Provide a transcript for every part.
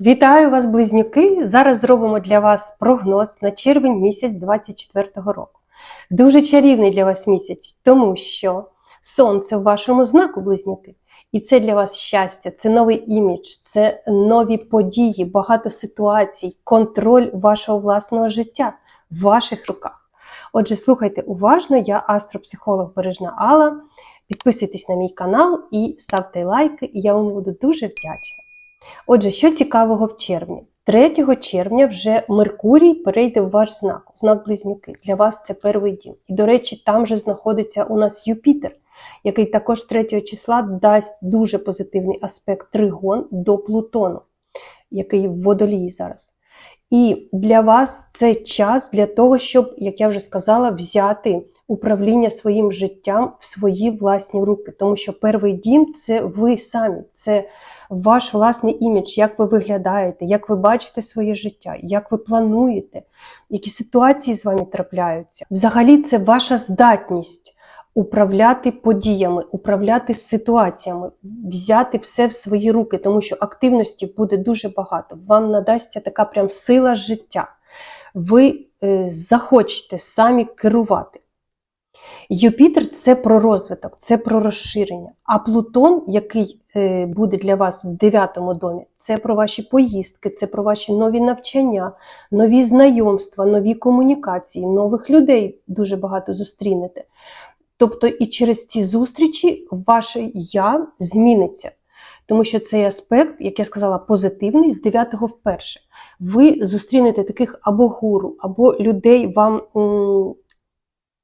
Вітаю вас, близнюки! Зараз зробимо для вас прогноз на червень місяць 24-го року. Дуже чарівний для вас місяць, тому що сонце в вашому знаку близнюки. І це для вас щастя, це новий імідж, це нові події, багато ситуацій, контроль вашого власного життя в ваших руках. Отже, слухайте уважно, я астропсихолог Бережна Алла. Підписуйтесь на мій канал і ставте лайки, і я вам буду дуже вдячна. Отже, що цікавого в червні? 3 червня вже Меркурій перейде в ваш знак, знак Близнюки. Для вас це перший дім. І, до речі, там же знаходиться у нас Юпітер, який також 3 числа дасть дуже позитивний аспект тригон до Плутону, який в водолії зараз. І для вас це час для того, щоб, як я вже сказала, взяти управління своїм життям в свої власні руки. Тому що перший дім це ви самі, це ваш власний імідж, як ви виглядаєте, як ви бачите своє життя, як ви плануєте, які ситуації з вами трапляються. Взагалі, це ваша здатність. Управляти подіями, управляти ситуаціями, взяти все в свої руки, тому що активності буде дуже багато. Вам надасться така прям сила життя. Ви е, захочете самі керувати. Юпітер це про розвиток, це про розширення. А Плутон, який е, буде для вас в дев'ятому домі, це про ваші поїздки, це про ваші нові навчання, нові знайомства, нові комунікації, нових людей дуже багато зустрінете. Тобто і через ці зустрічі ваше я зміниться. Тому що цей аспект, як я сказала, позитивний з 9 вперше. Ви зустрінете таких або гуру, або людей вам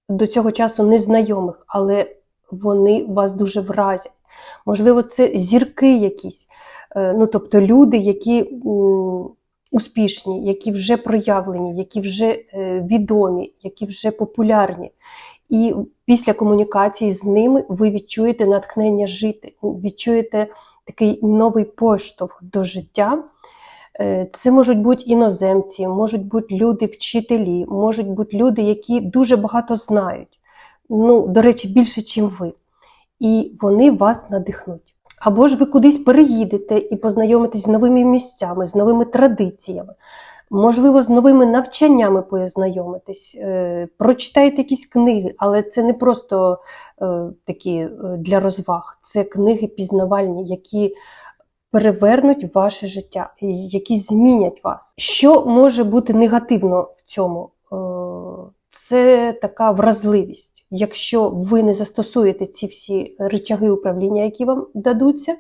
до цього часу незнайомих, але вони вас дуже вразять. Можливо, це зірки якісь, е, ну тобто люди, які успішні, які вже проявлені, які вже е, відомі, які вже популярні. І після комунікації з ними ви відчуєте натхнення жити, відчуєте такий новий поштовх до життя. Е, Це можуть бути іноземці, можуть бути люди, вчителі, можуть бути люди, які дуже багато знають. Ну, до речі, більше, ніж ви. І вони вас надихнуть. Або ж ви кудись переїдете і познайомитесь з новими місцями, з новими традиціями, можливо, з новими навчаннями познайомитесь, е, прочитаєте якісь книги, але це не просто е, такі для розваг, це книги пізнавальні, які перевернуть ваше життя, які змінять вас. Що може бути негативно в цьому? Е, Це така вразливість. Якщо ви не застосуєте ці всі речаги управління, які вам дадуться,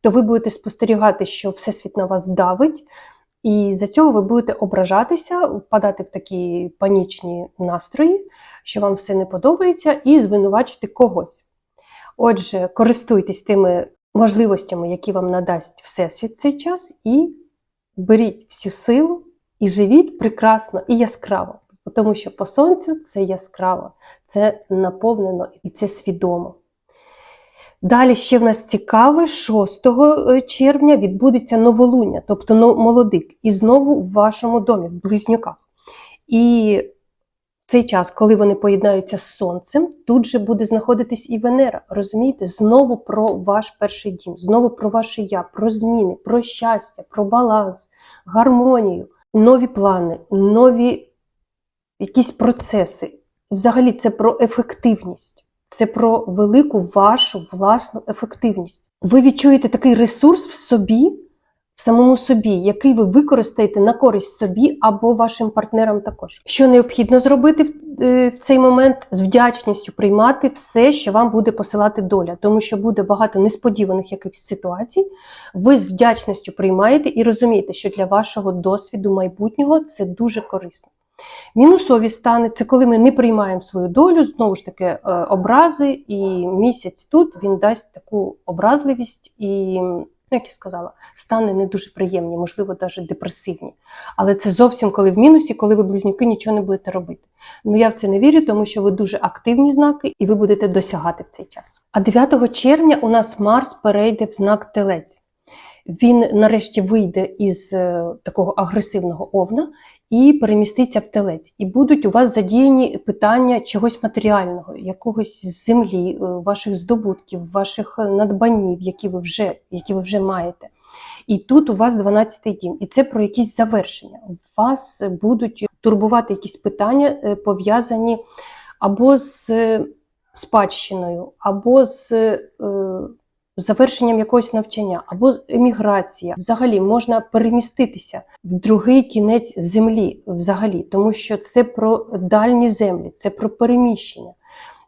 то ви будете спостерігати, що Всесвіт на вас давить, і за цього ви будете ображатися, впадати в такі панічні настрої, що вам все не подобається, і звинувачити когось. Отже, користуйтесь тими можливостями, які вам надасть Всесвіт цей час, і беріть всю силу і живіть прекрасно і яскраво. Тому що по сонцю це яскраво, це наповнено і це свідомо. Далі ще в нас цікаве, 6 червня відбудеться новолуння, тобто молодик, і знову в вашому домі, в близнюках. І цей час, коли вони поєднаються з сонцем, тут же буде знаходитись і Венера. Розумієте? Знову про ваш перший дім, знову про ваше я, про зміни, про щастя, про баланс, гармонію, нові плани, нові якісь процеси. Взагалі, це про ефективність, це про велику вашу власну ефективність. Ви відчуєте такий ресурс в собі, в самому собі, який ви використаєте на користь собі або вашим партнерам також. Що необхідно зробити в, е, в цей момент з вдячністю приймати все, що вам буде посилати доля, тому що буде багато несподіваних якихось ситуацій. Ви з вдячністю приймаєте і розумієте, що для вашого досвіду майбутнього це дуже корисно. Мінусові стани це коли ми не приймаємо свою долю, знову ж таки, е, образи, і місяць тут він дасть таку образливість і, як я сказала, стани не дуже приємні, можливо, навіть депресивні. Але це зовсім коли в мінусі, коли ви близнюки нічого не будете робити. Ну я в це не вірю, тому що ви дуже активні знаки і ви будете досягати в цей час. А 9 червня у нас Марс перейде в знак Телець. Він нарешті вийде із е, такого агресивного овна і переміститься в телець. І будуть у вас задіяні питання чогось матеріального, якогось землі, е, ваших здобутків, ваших надбанів, які ви вже, які ви вже маєте. І тут у вас 12-й дім, і це про якісь завершення. Вас будуть турбувати якісь питання, е, пов'язані або з спадщиною, або з завершенням якогось навчання, або еміграція. Взагалі можна переміститися в другий кінець землі, взагалі, тому що це про дальні землі, це про переміщення.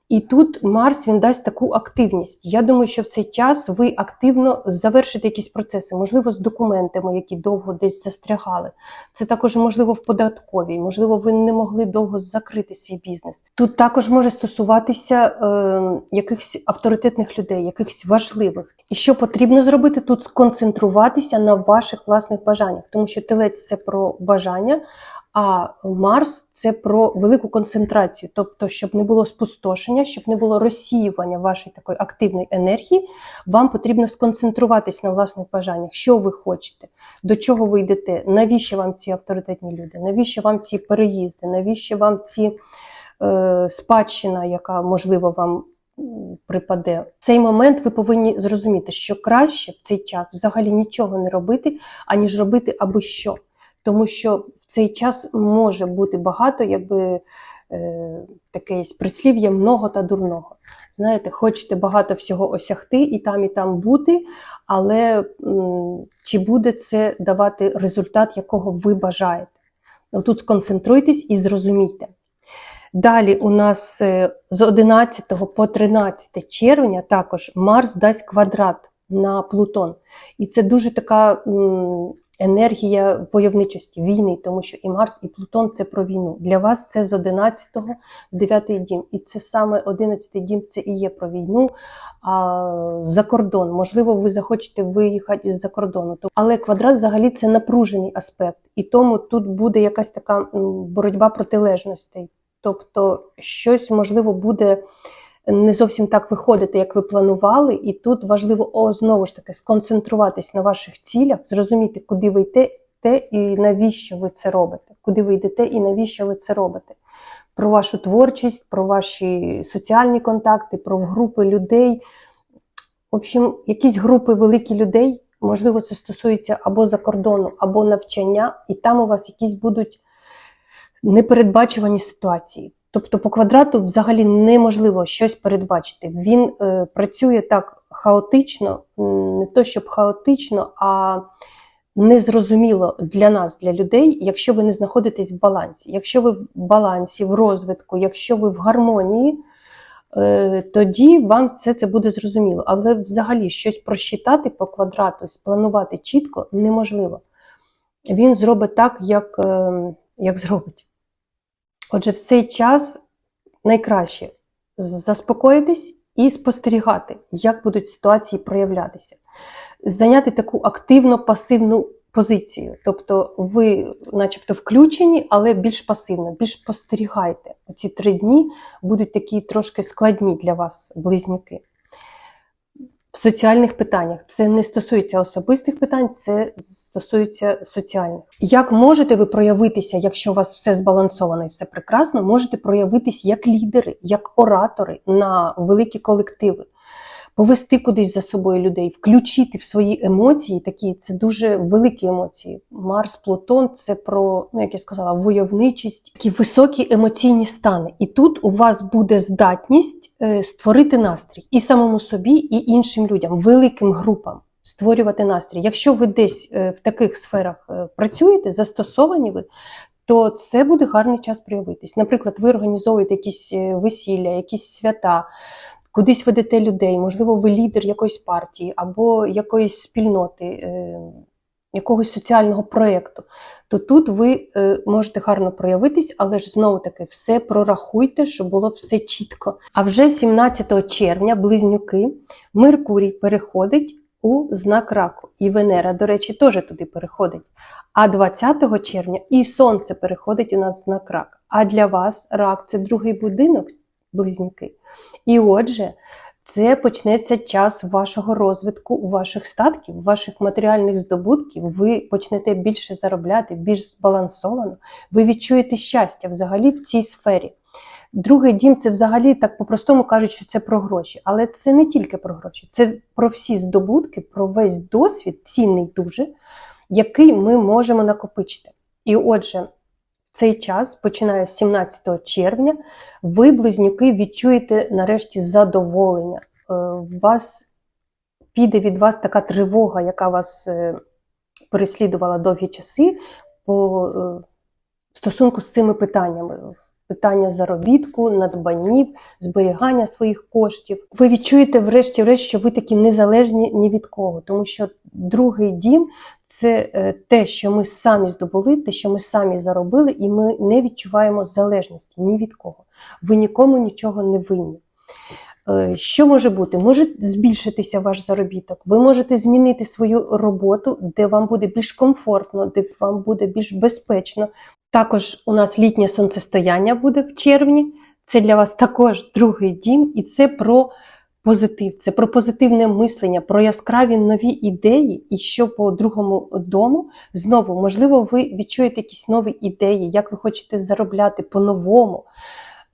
І тут Марс він дасть таку активність. Я думаю, що в цей час ви активно завершите якісь процеси, можливо, з документами, які довго десь застрягали. Це також можливо в податковій, можливо, ви не могли довго закрити свій бізнес. Тут також може стосуватися е, якихось авторитетних людей, якихось важливих. І що потрібно зробити тут сконцентруватися на ваших власних бажаннях, тому що телець це про бажання. А Марс це про велику концентрацію, тобто, щоб не було спустошення, щоб не було розсіювання вашої такої активної енергії, вам потрібно сконцентруватись на власних бажаннях, що ви хочете, до чого ви йдете, навіщо вам ці авторитетні люди, навіщо вам ці переїзди, навіщо вам ці е, спадщина, яка можливо вам припаде. В цей момент ви повинні зрозуміти, що краще в цей час взагалі нічого не робити, аніж робити аби що тому що в цей час може бути багато, якби е, таке прислів'я много та дурного. Знаєте, хочете багато всього осягти і там, і там бути, але м, чи буде це давати результат, якого ви бажаєте? Тут сконцентруйтесь і зрозумійте. Далі у нас е, з 11 по 13 червня також Марс дасть квадрат на Плутон. І це дуже така енергія войовничості, війни, тому що і Марс, і Плутон це про війну. Для вас це з 11 в 9 дім. І це саме 11 дім це і є про війну а, за кордон. Можливо, ви захочете виїхати з-за кордону. Але квадрат взагалі це напружений аспект, і тому тут буде якась така боротьба протилежностей. Тобто, щось можливо буде не зовсім так виходити, як ви планували, і тут важливо о, знову ж таки сконцентруватись на ваших цілях, зрозуміти, куди ви йдете і навіщо ви це робите, куди ви йдете і навіщо ви це робите. Про вашу творчість, про ваші соціальні контакти, про групи людей. В общем, якісь групи великі людей, можливо, це стосується або за кордону, або навчання, і там у вас якісь будуть непередбачувані ситуації. Тобто по квадрату взагалі неможливо щось передбачити. Він е, працює так хаотично, не то щоб хаотично, а незрозуміло для нас, для людей, якщо ви не знаходитесь в балансі. Якщо ви в балансі, в розвитку, якщо ви в гармонії, е, тоді вам все це буде зрозуміло. Але взагалі щось просчитати по квадрату, спланувати чітко неможливо. Він зробить так, як, е, як зробить. Отже, в цей час найкраще заспокоїтись і спостерігати, як будуть ситуації проявлятися, зайняти таку активно пасивну позицію. Тобто ви, начебто, включені, але більш пасивно, більш спостерігайте. Оці три дні будуть такі трошки складні для вас, близнюки в соціальних питаннях. Це не стосується особистих питань, це стосується соціальних. Як можете ви проявитися, якщо у вас все збалансовано і все прекрасно, можете проявитись як лідери, як оратори на великі колективи повести кудись за собою людей, включити в свої емоції, такі це дуже великі емоції. Марс, Плутон це про, ну як я сказала, войовничість, такі високі емоційні стани. І тут у вас буде здатність е, створити настрій і самому собі, і іншим людям, великим групам. Створювати настрій. Якщо ви десь е, в таких сферах е, працюєте, застосовані ви, то це буде гарний час проявитись. Наприклад, ви організовуєте якісь весілля, якісь свята, кудись ведете людей, можливо, ви лідер якоїсь партії або якоїсь спільноти, е, якогось соціального проєкту, то тут ви е, можете гарно проявитись, але ж знову таки все прорахуйте, щоб було все чітко. А вже 17 червня близнюки Меркурій переходить у знак раку. І Венера, до речі, теж туди переходить. А 20 червня і Сонце переходить у нас в знак рак. А для вас рак це другий будинок близнюки. І отже, це почнеться час вашого розвитку, ваших статків, ваших матеріальних здобутків. Ви почнете більше заробляти, більш збалансовано. Ви відчуєте щастя взагалі в цій сфері. Другий дім це взагалі так по-простому кажуть, що це про гроші. Але це не тільки про гроші, це про всі здобутки, про весь досвід, цінний дуже, який ми можемо накопичити. І отже, цей час, починає з 17 червня, ви, близнюки, відчуєте нарешті задоволення. Е, вас піде від вас така тривога, яка вас е, переслідувала довгі часи по е, стосунку з цими питаннями. Питання заробітку, надбанів, зберігання своїх коштів. Ви відчуєте, врешті-решт, що ви такі незалежні ні від кого, тому що другий дім це е, те, що ми самі здобули, те, що ми самі заробили, і ми не відчуваємо залежності ні від кого. Ви нікому нічого не винні. Е, Що може бути? Може збільшитися ваш заробіток. Ви можете змінити свою роботу, де вам буде більш комфортно, де вам буде більш безпечно. Також у нас літнє сонцестояння буде в червні. Це для вас також другий дім, і це про позитив, це про позитивне мислення, про яскраві нові ідеї. І що по другому дому знову, можливо, ви відчуєте якісь нові ідеї, як ви хочете заробляти по-новому.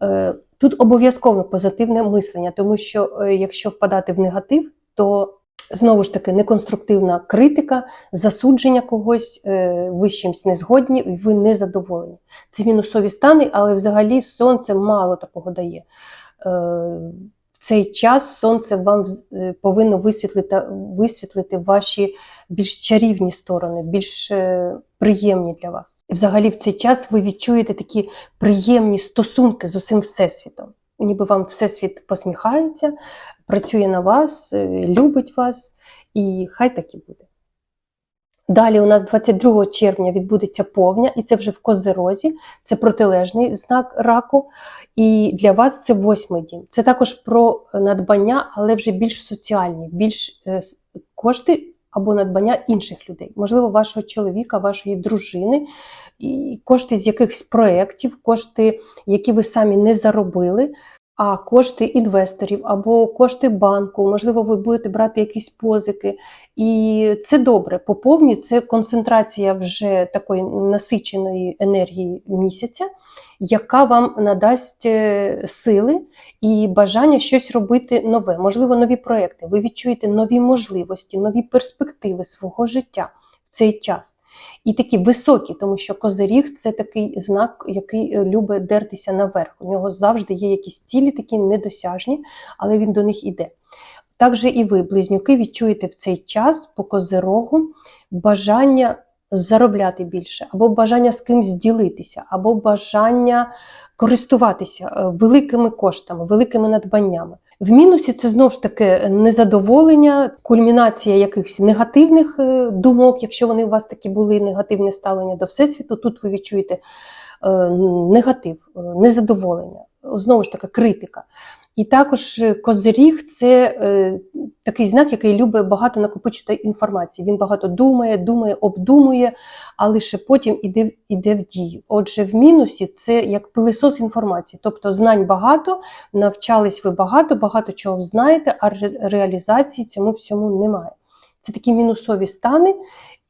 Е, Тут обов'язково позитивне мислення, тому що е, якщо впадати в негатив, то знову ж таки неконструктивна критика, засудження когось, е, ви з чимсь не згодні, ви не задоволені. Це мінусові стани, але взагалі сонце мало такого дає. Е, В цей час сонце вам е, повинно висвітлити, висвітлити ваші більш чарівні сторони, більш приємні для вас. І взагалі в цей час ви відчуєте такі приємні стосунки з усім всесвітом. Ніби вам всесвіт посміхається, працює на вас, е, любить вас, і хай так і буде. Далі у нас 22 червня відбудеться повня, і це вже в Козерозі, це протилежний знак раку. І для вас це восьмий дім. Це також про надбання, але вже більш соціальні, більш е, кошти або надбання інших людей, можливо, вашого чоловіка, вашої дружини, і кошти з якихось проєктів, кошти, які ви самі не заробили, а кошти інвесторів або кошти банку, можливо, ви будете брати якісь позики. І це добре. По повні це концентрація вже такої насиченої енергії місяця, яка вам надасть е, сили і бажання щось робити нове, можливо, нові проекти. Ви відчуєте нові можливості, нові перспективи свого життя в цей час. І такі високі, тому що козиріг це такий знак, який е, любить дертися наверх. У нього завжди є якісь цілі, такі недосяжні, але він до них іде. Також і ви, близнюки, відчуєте в цей час по козирогу бажання заробляти більше, або бажання з кимсь ділитися, або бажання користуватися е, великими коштами, великими надбаннями. В мінусі це знову ж таки незадоволення, кульмінація якихось негативних е, думок, якщо вони у вас такі були, негативне ставлення до всесвіту. Тут ви відчуєте е, негатив, е, незадоволення, знову ж таки, критика. І також е, козиріг це е, такий знак, який любить багато накопичити інформації. Він багато думає, думає, обдумує, а лише потім іде, іде в дію. Отже, в мінусі це як пилисос інформації, тобто знань багато, навчались ви багато, багато чого знаєте, а ре- реалізації цьому всьому немає. Це такі мінусові стани,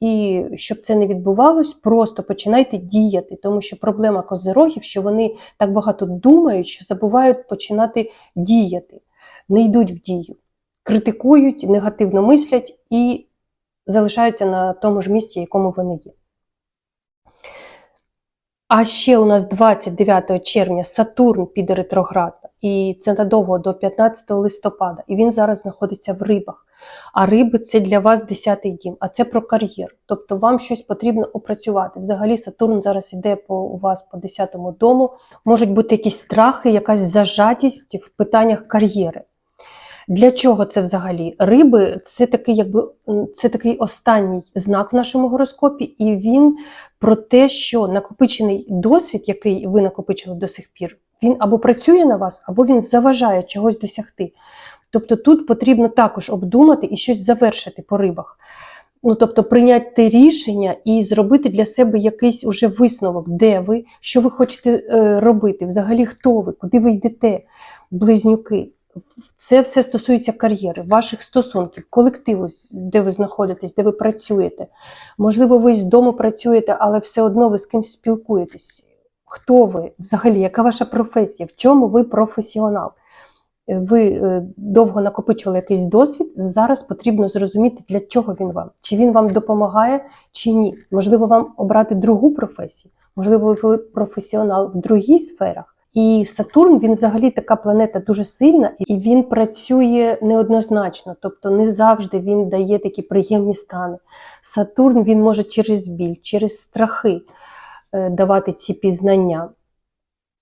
і щоб це не відбувалось, просто починайте діяти, тому що проблема козирогів, що вони так багато думають, що забувають починати діяти, не йдуть в дію, критикують, негативно мислять і залишаються на тому ж місці, якому вони є. А ще у нас 29 червня Сатурн піде ретроград, і це надовго до 15 листопада. І він зараз знаходиться в рибах. А риби це для вас 10-й дім, а це про кар'єру. Тобто вам щось потрібно опрацювати. Взагалі Сатурн зараз іде по у вас по 10-му дому. Можуть бути якісь страхи, якась зажатість в питаннях кар'єри. Для чого це взагалі? Риби це такий, якби це такий останній знак в нашому гороскопі, і він про те, що накопичений досвід, який ви накопичили до сих пір, він або працює на вас, або він заважає чогось досягти. Тобто тут потрібно також обдумати і щось завершити по рибах. Ну, тобто прийняти рішення і зробити для себе якийсь уже висновок, де ви, що ви хочете е, робити, взагалі хто ви, куди ви йдете, близнюки. Це все стосується кар'єри, ваших стосунків, колективу, де ви знаходитесь, де ви працюєте. Можливо, ви з дому працюєте, але все одно ви з кимось спілкуєтесь. хто ви взагалі, яка ваша професія, в чому ви професіонал. Е, Ви е, довго накопичували якийсь досвід. Зараз потрібно зрозуміти, для чого він вам, чи він вам допомагає, чи ні. Можливо, вам обрати другу професію, можливо, ви професіонал в другій сферах. І Сатурн він взагалі така планета дуже сильна, і він працює неоднозначно, тобто не завжди він дає такі приємні стани. Сатурн він може через біль, через страхи е, давати ці пізнання.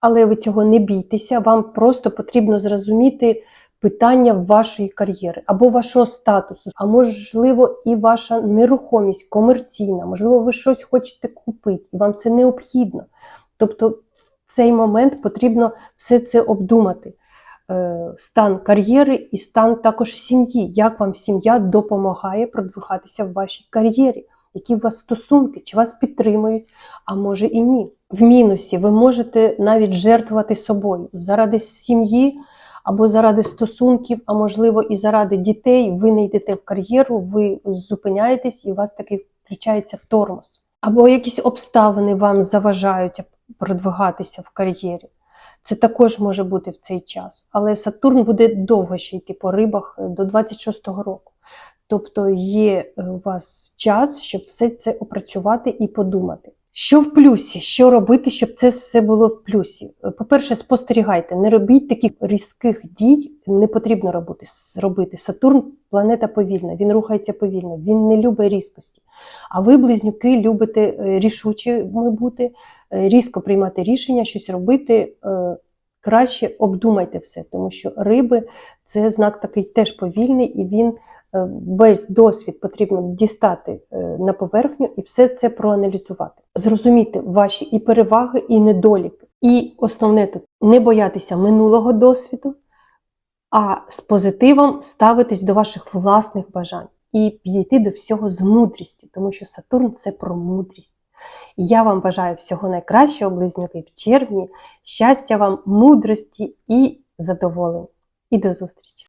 Але ви цього не бійтеся, вам просто потрібно зрозуміти питання вашої кар'єри або вашого статусу, а можливо, і ваша нерухомість комерційна, можливо, ви щось хочете купити, і вам це необхідно. Тобто, в цей момент потрібно все це обдумати. Е, Стан кар'єри і стан також сім'ї. Як вам сім'я допомагає продвигатися в вашій кар'єрі? Які у вас стосунки, чи вас підтримують, а може і ні. В мінусі ви можете навіть жертвувати собою заради сім'ї або заради стосунків, а можливо і заради дітей. Ви не йдете в кар'єру, ви зупиняєтесь і у вас таки включається тормоз. Або якісь обставини вам заважають продвигатися в кар'єрі. Це також може бути в цей час. Але Сатурн буде довго ще йти по рибах до 26-го року. Тобто є е, у вас час, щоб все це опрацювати і подумати. Що в плюсі? Що робити, щоб це все було в плюсі? Е, По-перше, спостерігайте, не робіть таких різких дій, не потрібно робити. робити. Сатурн планета повільна, він рухається повільно, він не любить різкості. А ви, близнюки, любите е, рішучими бути, е, різко приймати рішення, щось робити. Краще обдумайте все, тому що риби це знак такий теж повільний, і він е, весь досвід потрібно дістати е, на поверхню і все це проаналізувати. Зрозуміти ваші і переваги, і недоліки. І основне тут не боятися минулого досвіду, а з позитивом ставитись до ваших власних бажань і підійти до всього з мудрістю, тому що Сатурн це про мудрість. Я вам бажаю всього найкращого, близнюки, в червні. Щастя вам, мудрості і задоволень. І до зустрічі!